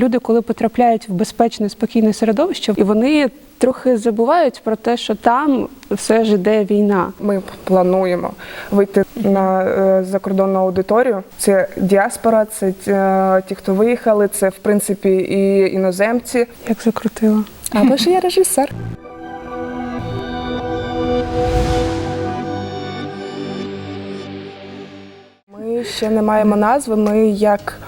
Люди, коли потрапляють в безпечне, спокійне середовище, і вони трохи забувають про те, що там все ж іде війна. Ми плануємо вийти на е, закордонну аудиторію. Це діаспора, це е, ті, хто виїхали, це в принципі і іноземці. Як закрутила. Або ж я режисер. Ми ще не маємо назви. Ми як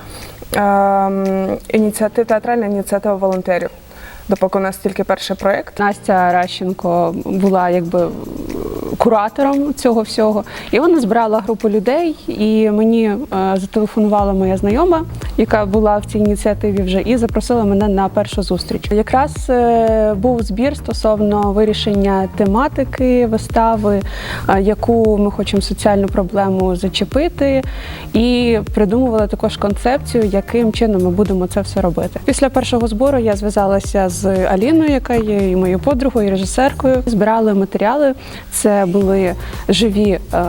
ініціатив, театральна ініціатива волонтерів. Допоки у нас тільки перший проєкт. Настя Ращенко була якби куратором цього всього, і вона збирала групу людей. І мені е, зателефонувала моя знайома, яка була в цій ініціативі вже, і запросила мене на першу зустріч. Якраз е, був збір стосовно вирішення тематики вистави, е, яку ми хочемо соціальну проблему зачепити, і придумували також концепцію, яким чином ми будемо це все робити. Після першого збору я зв'язалася з Аліною, яка є і моєю подругою, і режисеркою. Збирали матеріали. Це були живі е,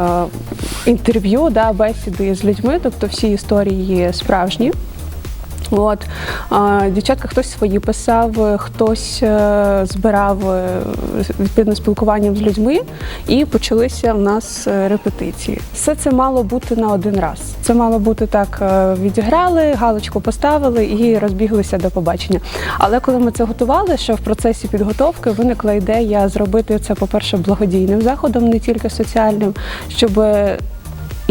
інтерв'ю, да, бесіди з людьми, тобто всі історії справжні. От дівчатка хтось свої писав, хтось е, збирав е, відповідно спілкуванням з людьми, і почалися в нас е, репетиції. Все це мало бути на один раз. Це мало бути так: е, відіграли, галочку поставили і розбіглися до побачення. Але коли ми це готували, ще в процесі підготовки виникла ідея зробити це, по-перше, благодійним заходом, не тільки соціальним, щоб е,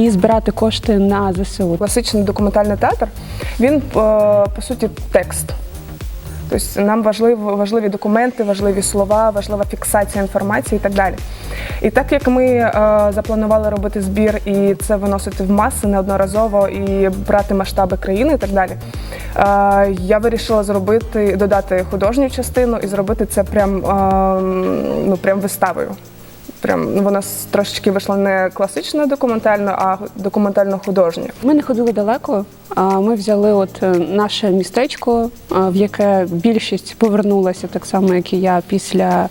і збирати кошти на ЗСУ. Класичний документальний театр, він е, по суті текст. Тобто нам важливі, важливі документи, важливі слова, важлива фіксація інформації і так далі. І так як ми е, запланували робити збір і це виносити в маси неодноразово і брати масштаби країни і так далі, е, я вирішила зробити, додати художню частину і зробити це прям, е, ну, прям виставою. Прям ну, вона трошечки вийшла не класично документально, а документально-художньо. Ми не ходили далеко. а Ми взяли от е, наше містечко, в яке більшість повернулася, так само як і я, після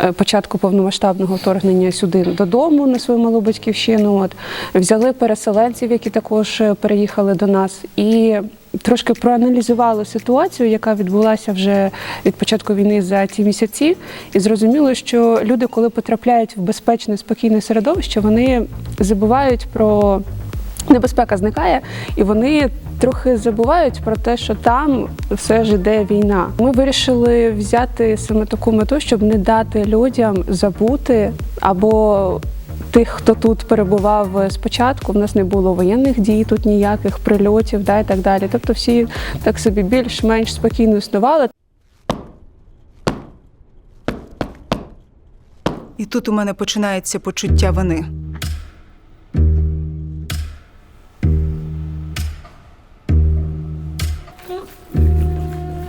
е, початку повномасштабного вторгнення сюди додому на свою малу батьківщину. От взяли переселенців, які також е, переїхали до нас, і трошки проаналізували ситуацію, яка відбулася вже від початку війни за ці місяці, і зрозуміло, що люди, коли потрапляють в безпечне, спокійне середовище, вони забувають про небезпека зникає, і вони трохи забувають про те, що там все ж іде війна. Ми вирішили взяти саме таку мету, щоб не дати людям забути або. Тих, хто тут перебував спочатку, в нас не було воєнних дій, тут ніяких прильотів, да, і так далі. Тобто всі так собі більш-менш спокійно існували. І тут у мене починається почуття вини.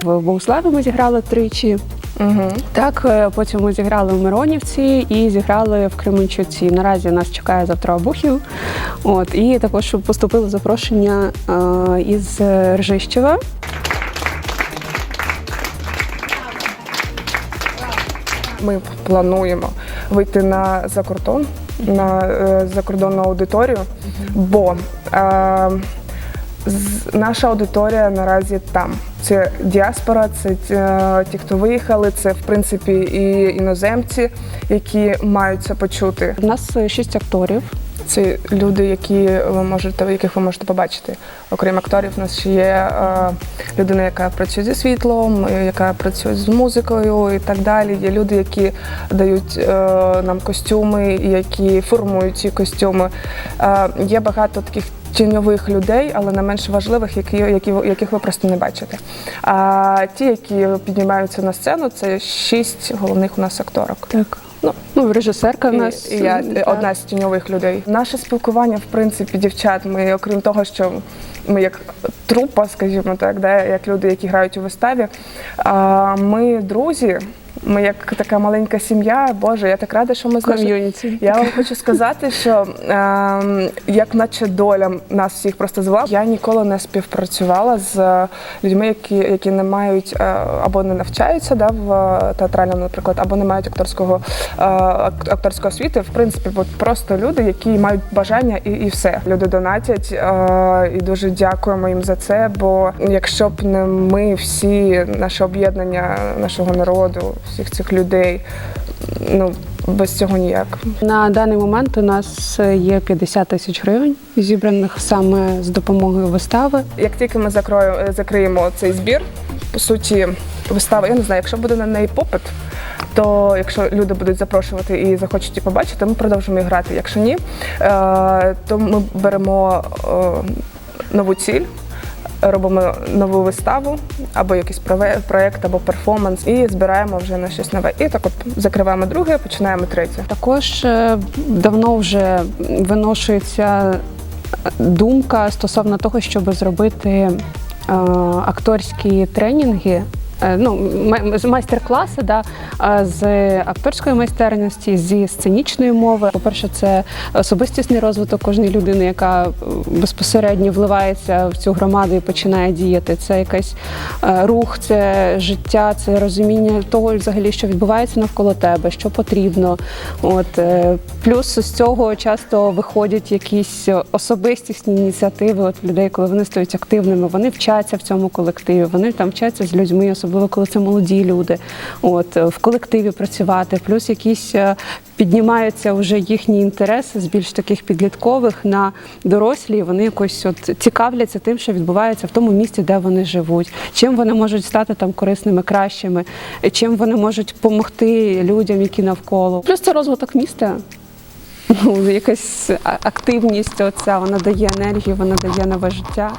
В Богославі ми зіграли тричі. Угу. Так, е, потім ми зіграли в Миронівці і зіграли в Кременчуці. Наразі нас чекає завтра Обухів. От і також поступило запрошення е, із Ржищева. Ми плануємо вийти на закордон, на е, закордонну аудиторію, бо е, наша аудиторія наразі там. Це діаспора, це е, ті, хто виїхали, це в принципі і іноземці, які мають це почути. У нас е, шість акторів. Це люди, які ви можете, яких ви можете побачити. Окрім акторів, у нас ще є е, людина, яка працює зі світлом, яка працює з музикою і так далі. Є люди, які дають нам костюми, які формують ці костюми. Є багато таких тіньових людей, але не менш важливих, які, які, яких ви просто не бачите. А ті, які піднімаються на сцену, це шість головних у нас акторок. Так. Ну, Ну, режисерка в нас і, і я так. одна з тіньових людей. Наше спілкування, в принципі, дівчат. Ми, окрім того, що ми як трупа, скажімо так, да, як люди, які грають у виставі, ми друзі. Ми як така маленька сім'я. Боже, я так рада, що ми Ком'юніті. Я вам хочу сказати, що ем, як наче доля нас всіх просто звела. Я ніколи не співпрацювала з людьми, які, які не мають е, або не навчаються да, в е, театральному, наприклад, або не мають акторського е, ак- акторської освіти. В принципі, от просто люди, які мають бажання і, і все. Люди донатять е, і дуже дякуємо їм за це. Бо якщо б не ми всі, наше об'єднання нашого народу, всіх цих людей, ну без цього ніяк. На даний момент у нас є 50 тисяч гривень, зібраних саме з допомогою вистави. Як тільки ми закрою, закриємо цей збір, по суті, вистава, я не знаю, якщо буде на неї попит, то якщо люди будуть запрошувати і захочуть її побачити, ми продовжимо її грати. Якщо ні, е, то ми беремо е, нову ціль. Робимо нову виставу або якийсь проект, або перформанс, і збираємо вже на щось нове. І так от закриваємо друге, починаємо третє. Також е, давно вже виношується думка стосовно того, щоб зробити е, акторські тренінги. Е, Ну, майстер-класи да, е, з акторської майстерності, зі сценічної мови. По-перше, це особистісний розвиток кожної людини, яка е, безпосередньо вливається в цю громаду і починає діяти. Це якийсь рух, це життя, це розуміння того, взагалі, що відбувається навколо тебе, що потрібно. От плюс з цього часто виходять якісь особистісні ініціативи. От людей, коли вони стають активними, вони вчаться в цьому колективі. Вони там вчаться з людьми, особливо коли це молоді люди. От в колективі працювати, плюс якісь е, піднімаються вже їхні інтереси з більш таких підліткових на дорослі. Вони якось от цікавляться тим, що відбувається в тому місці, де вони живуть, чим вони можуть стати там корисними, кращими, чим вони можуть допомогти людям, які навколо. Плюс це розвиток міста. Ну, якась активність, оця вона дає енергію, вона дає нове життя.